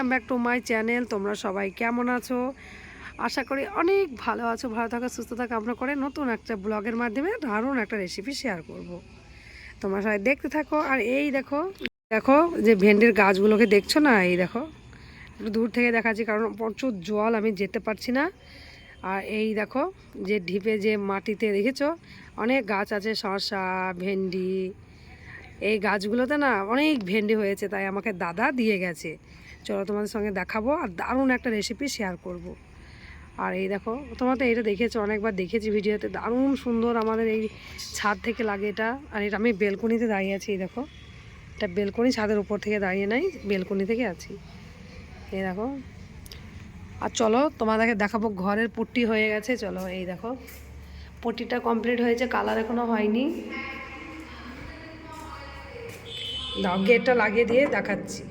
Welcome back to my channel তোমরা সবাই কেমন আছো? আশা করি অনেক ভালো আছো, ভালো থাকা, সুস্থ থাকা। আমরা করে নতুন একটা ব্লগের মাধ্যমে দারুণ একটা রেসিপি শেয়ার করব। তোমরা সবাই দেখতে থাকো। আর এই দেখো দেখো যে ভেন্ডির গাছগুলোকে দেখছ না? এই দেখো, একটু দূর থেকে দেখাচ্ছি কারণ প্রচুর জল, আমি যেতে পারছি না। আর এই দেখো যে ঢিপে যে মাটিতে দেখেছ? অনেক গাছ আছে, শসা, ভেন্ডি। এই গাছগুলোতে না অনেক ভেন্ডি হয়েছে, তাই আমাকে দাদা দিয়ে গেছে। চলো তোমাদের সঙ্গে দেখাবো আর দারুণ একটা রেসিপি শেয়ার করব। আর এই দেখো, তোমরা তো এটা দেখেছ, অনেকবার দেখেছি ভিডিওতে, দারুণ সুন্দর আমাদের এই ছাদ থেকে লাগে এটা। আর এটা আমি বেলকনিতে দাঁড়িয়ে আছি, এই দেখো। এটা বেলকনি ছাদের উপর থেকে দাঁড়িয়ে নাই, বেলকনি থেকে আছি। এই দেখো। আর চলো, তোমাদেরকে দেখাবো, ঘরের পুট্টি হয়ে গেছে, চলো, এই দেখো। পুট্টিটা কমপ্লিট হয়েছে কালার এখনও হয়নি। দাও গেটটা লাগিয়ে দিয়ে দেখাচ্ছি।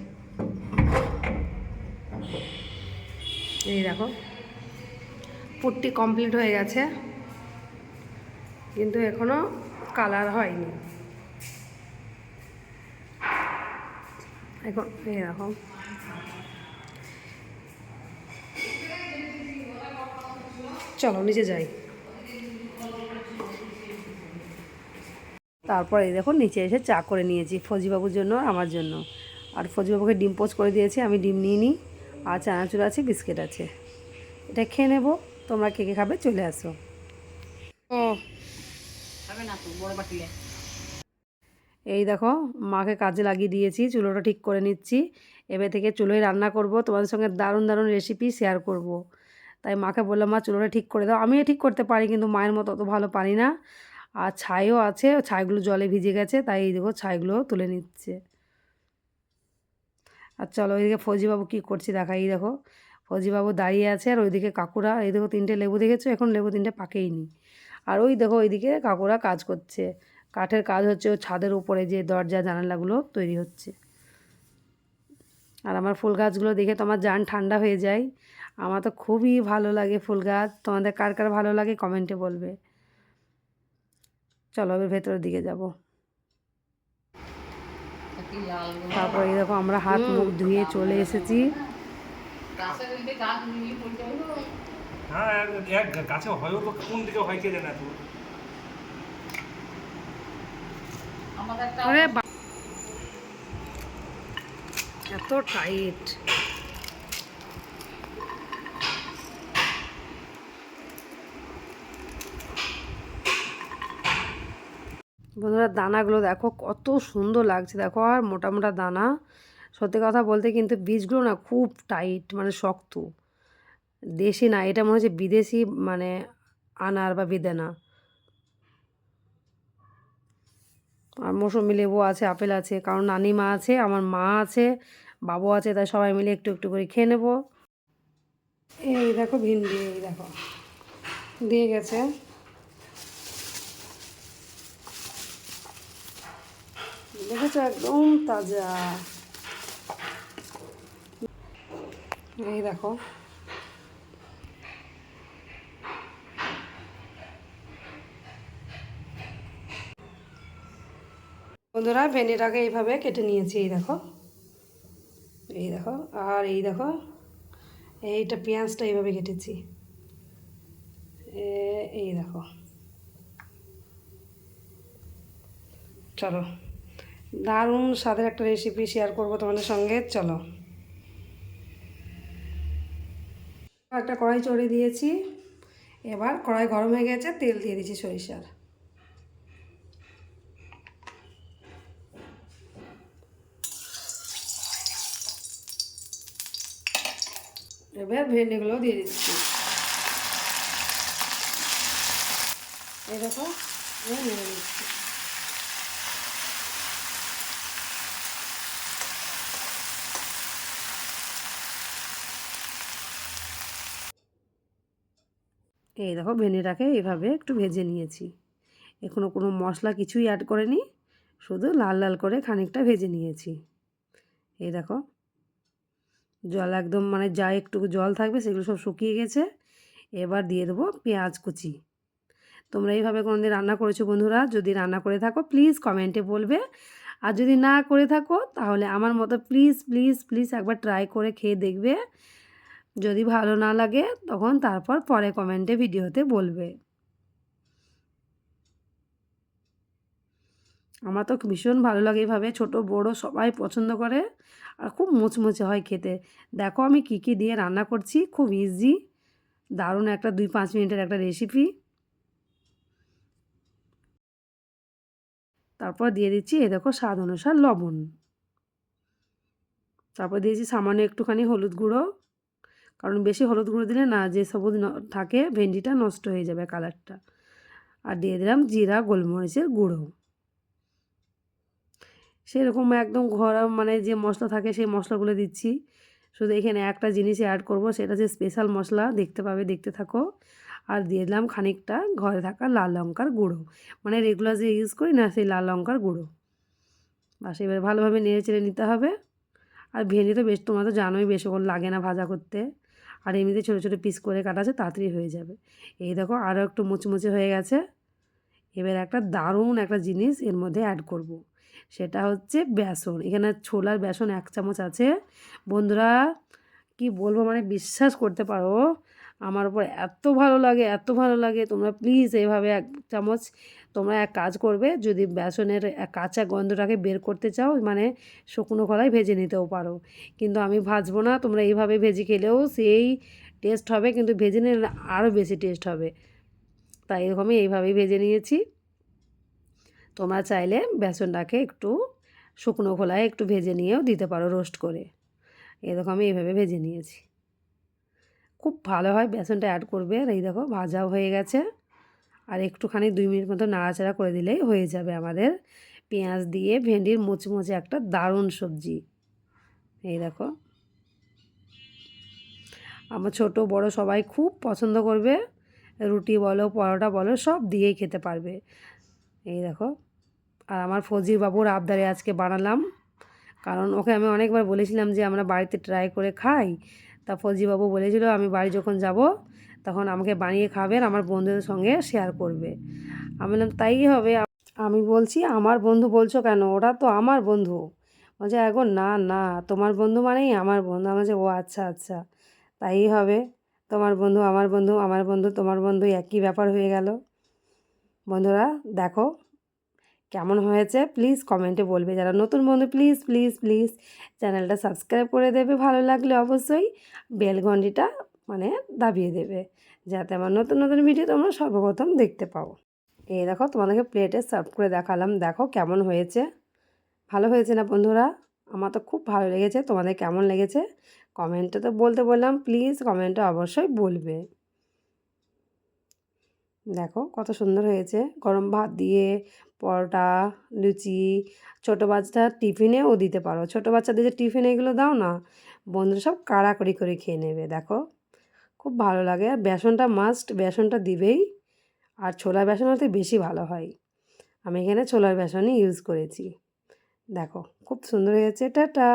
এই দেখো, পুটটি কমপ্লিট হয়ে গেছে। কিন্তু এখনও কালার হয়নি। এখন এই দেখো। চলো, নিচে যাই। তারপর এই দেখো, নিচে এসে চা করে নিয়েছি ফজিবাবুর জন্য আমার জন্য। আর ফজিবাবুকে ডিম পোচ করে দিয়েছি, আমি ডিম নিয়ে নিই আর চানাচুর আছে বিস্কিট আছে। এটা খেয়ে নেব তোমরা কে কে খাবে চলে আসো। ও। এই দেখো মাকে কাজে লাগিয়ে দিয়েছি চুলোটা ঠিক করে নিচ্ছি। এবার থেকে চুলোয় রান্না করব তোমাদের সঙ্গে দারুণ দারুণ রেসিপি শেয়ার করব। তাই মাকে বললাম মা চুলোটা ঠিক করে দাও। আমিও ঠিক করতে পারি কিন্তু মায়ের মতো অত ভালো পারি না। আর ছাইও আছে ছাইগুলো জলে ভিজে গেছে তাই এই দেখো ছাইগুলো তুলে নিচ্ছে। আর চলো ওইদিকে ফৌজিবাবু কী করছি দেখা এই দেখো। ফৌজিবাবু দাঁড়িয়ে আছে আর ওইদিকে কাকুরা, এই দেখো তিনটে লেবু দেখেছ? এখন লেবু তিনটে পাকেইনি আর ওই দেখো ওইদিকে কাকুরা কাজ করছে। কাঠের কাজ হচ্ছে ও ছাদের উপরে যে দরজা, জানালাগুলো তৈরি হচ্ছে। আর আমার ফুল গাছগুলো দেখে তো আমার জান ঠান্ডা হয়ে যায়। আমার তো খুবই ভালো লাগে ফুল গাছ। তোমাদের কার কার ভালো লাগে কমেন্টে বলবে। চলো এবার ভেতরের দিকে যাব। তারপর এই দেখো আমরা হাত মুখ ধুয়ে চলে এসেছি। হ্যাঁ গাছে হয়ও তো কোন দিকে হয় কে জানে তো এত টাইট বন্ধুরা দানাগুলো দেখো কত সুন্দর লাগছে, দেখো আর মোটা মোটা দানা। সত্যি কথা বলতে কিন্তু বীজগুলো না খুব টাইট মানে শক্ত। দেশি না, এটা মনে হচ্ছে বিদেশি মানে আনার বা বেদানা। আর মৌসুমি লেবু আছে, আপেল আছে, কারণ নানি মা আছে, আমার মা আছে, বাবু আছে, তাই সবাই মিলে একটু একটু করে খেয়ে নেব। এই দেখো ভিন্ডি, এই দেখো। দিয়ে গেছে। দেখেছ একদম তাজা। এই দেখো। বন্ধুরা, ভেন্ডিটাকে এইভাবে কেটে নিয়েছি, এই দেখো। এই দেখো, আর এই দেখো, এইটা পেঁয়াজটা এইভাবে কেটেছি। এই দেখো। চলো। দারুণ স্বাদের একটা রেসিপি শেয়ার করব তোমাদের সঙ্গে, চলো। একটা কড়াই চড়ে দিয়েছি, এবার কড়াই গরম হয়ে গেছে, তেল দিয়ে দিয়েছি সরিষার। এবার ভেন্ডিগুলো দিয়ে দিচ্ছি। দেখো নিয়ে এই দেখো ভেন্ডিটাকে এইভাবে একটু ভেজে নিয়েছি। এখনও কোনো মশলা কিছুই অ্যাড করেনি, শুধু লাল লাল করে খানিকটা ভেজে নিয়েছি। এই দেখো, জল একদম মানে যা একটু জল থাকবে সেগুলো সব শুকিয়ে গেছে। এবার দিয়ে দেবো পেঁয়াজ কুচি। তোমরা এইভাবে কোনোদিন রান্না করেছ বন্ধুরা? যদি রান্না করে থাকো প্লিজ কমেন্টে বলবে। আর যদি না করে থাকো, তাহলে আমার মতো প্লিজ প্লিজ প্লিজ একবার ট্রাই করে খেয়ে দেখবে। যদি ভালো না লাগে, তখন তারপর পরে কমেন্টে ভিডিওতে বলবে। আমার তো ভীষণ ভালো লাগে এভাবে ছোট, বড় সবাই পছন্দ করে আর খুব মুচমুচে হয় খেতে। দেখো আমি কী কী দিয়ে রান্না করছি, খুব ইজি দারুণ একটা দুই পাঁচ মিনিটের একটা রেসিপি তারপর দিয়ে দিচ্ছি এ দেখো স্বাদ অনুসার লবণ। তারপর দিয়েছি সামান্য একটুখানি হলুদ গুঁড়ো। কারণ বেশি হলুদ গুঁড়ো দিলে না, যে সবুজ থাকে ভেন্ডিটা নষ্ট হয়ে যাবে কালারটা। আর দিয়ে দিলাম জিরা, গোলমরিচের গুঁড়ো। সেরকম একদম ঘর মানে যে মশলা থাকে সেই মশলাগুলো দিচ্ছি। শুধু এখানে একটা জিনিসই অ্যাড করব, সেটা যে স্পেশাল মশলা। দেখতে পাবে, দেখতে থাকো। আর দিয়ে দিলাম খানিকটা ঘরে থাকা লাল লঙ্কার গুঁড়ো। মানে রেগুলার যে ইউজ করি না, সেই লাল লঙ্কার গুঁড়ো। বাস, এবার ভালোভাবে নেড়ে চেড়ে নিতে হবে। আর ভেন্ডি তো বেশ, তোমরা তো জানোই বেশিক্ষণ লাগে না ভাজা করতে। আর এমনিতে ছোটো ছোটো পিস করে কাটা আছে, তাড়াতাড়ি হয়ে যাবে। এই দেখো আরও একটু মুচমুচে হয়ে গেছে। এবার একটা দারুণ একটা জিনিস এর মধ্যে অ্যাড করব। সেটা হচ্ছে বেসন। এখানে ছোলার বেসন এক চামচ আছে। বন্ধুরা, কি বলব মানে বিশ্বাস করতে পারো আমার উপর এত ভালো লাগে, এত ভালো লাগে। তোমরা প্লিজ এভাবে এক চামচ তোমরা এক কাজ করবে, যদি বেসনের কাঁচা গন্ধটাকে বের করতে চাও মানে শুকনো কলাই ভেজে নিতেও পারো। কিন্তু আমি ভাজবো না, তোমরা এইভাবে ভেজে খেলেও সেই টেস্ট হবে, কিন্তু ভেজে নিলে আরও বেশি টেস্ট হবে। তাই এরকমই এইভাবেই ভেজে নিয়েছি। তোমরা চাইলে বেসনটাকে একটু শুকনো খোলায় একটু ভেজে নিয়েও দিতে পারো রোস্ট করে। এরকম এইভাবে ভেজে নিয়েছি। খুব ভালো হয়, বেসনটা অ্যাড করবে। আর এই দেখো, ভাজাও হয়ে গেছে। আর একটুখানি দুই মিনিট মতো নাড়াচাড়া করে দিলেই হয়ে যাবে আমাদের পেঁয়াজ দিয়ে ভেন্ডির মুচমুচে একটা দারুণ সবজি। এই দেখো। আমার ছোট, বড় সবাই খুব পছন্দ করবে। রুটি বলো, পরোটা বলো, সব দিয়েই খেতে পারবে। এই দেখো। আর আমার ফজির বাবুর আবদারে আজকে বানালাম। কারণ ওকে আমি অনেকবার বলেছিলাম যে আমরা বাড়িতে ট্রাই করে খাই। তা ফজিবাবু বলেছিল, আমি বাড়ি যখন যাব, তখন আমাকে বানিয়ে খাবেন, আমার বন্ধুদের সঙ্গে শেয়ার করবে। আমি বললাম, তাই হবে। আমি বলছি, আমার বন্ধু বলছো কেন? ওরা তো আমার বন্ধু। বলছে এখন না না, তোমার বন্ধু মানেই আমার বন্ধু। আমার ও আচ্ছা আচ্ছা তাই হবে। তোমার বন্ধু আমার বন্ধু আমার বন্ধু, তোমার বন্ধু একই ব্যাপার হয়ে গেল। বন্ধুরা, দেখো কেমন হয়েছে প্লিজ কমেন্টে বলবে। যারা নতুন বন্ধু প্লিজ প্লিজ প্লিজ চ্যানেলটা সাবস্ক্রাইব করে দেবে। ভালো লাগলে অবশ্যই বেল ঘন্টিটা মানে দাবিয়ে দেবে, যাতে আমার নতুন নতুন ভিডিও তোমরা সর্বপ্রথম দেখতে পাও। এই দেখো, তোমাদেরকে প্লেটে সার্ভ করে দেখালাম। দেখো কেমন হয়েছে। ভালো হয়েছে না বন্ধুরা? আমার তো খুব ভালো লেগেছে। তোমাদের কেমন লেগেছে? কমেন্টে তো বলতে বললাম প্লিজ কমেন্টে অবশ্যই বলবে। দেখো, কত সুন্দর হয়েছে। গরম ভাত দিয়ে পরোটা, লুচি, ছোটো বাচ্চা টিফিনেও দিতে পারো। ছোটো বাচ্চাদের যে টিফিনে এগুলো দাও না, বন্ধুরা সব কাড়াকড়ি করে খেয়ে নেবে, দেখো। খুব ভালো লাগে। আর বেসনটা মাস্ট বেসনটা দিবেই। আর ছোলার বেসন হতে বেশি ভালো হয়। আমি এখানে ছোলার বেসনই ইউজ করেছি। দেখো, খুব সুন্দর হয়েছে। টাটা!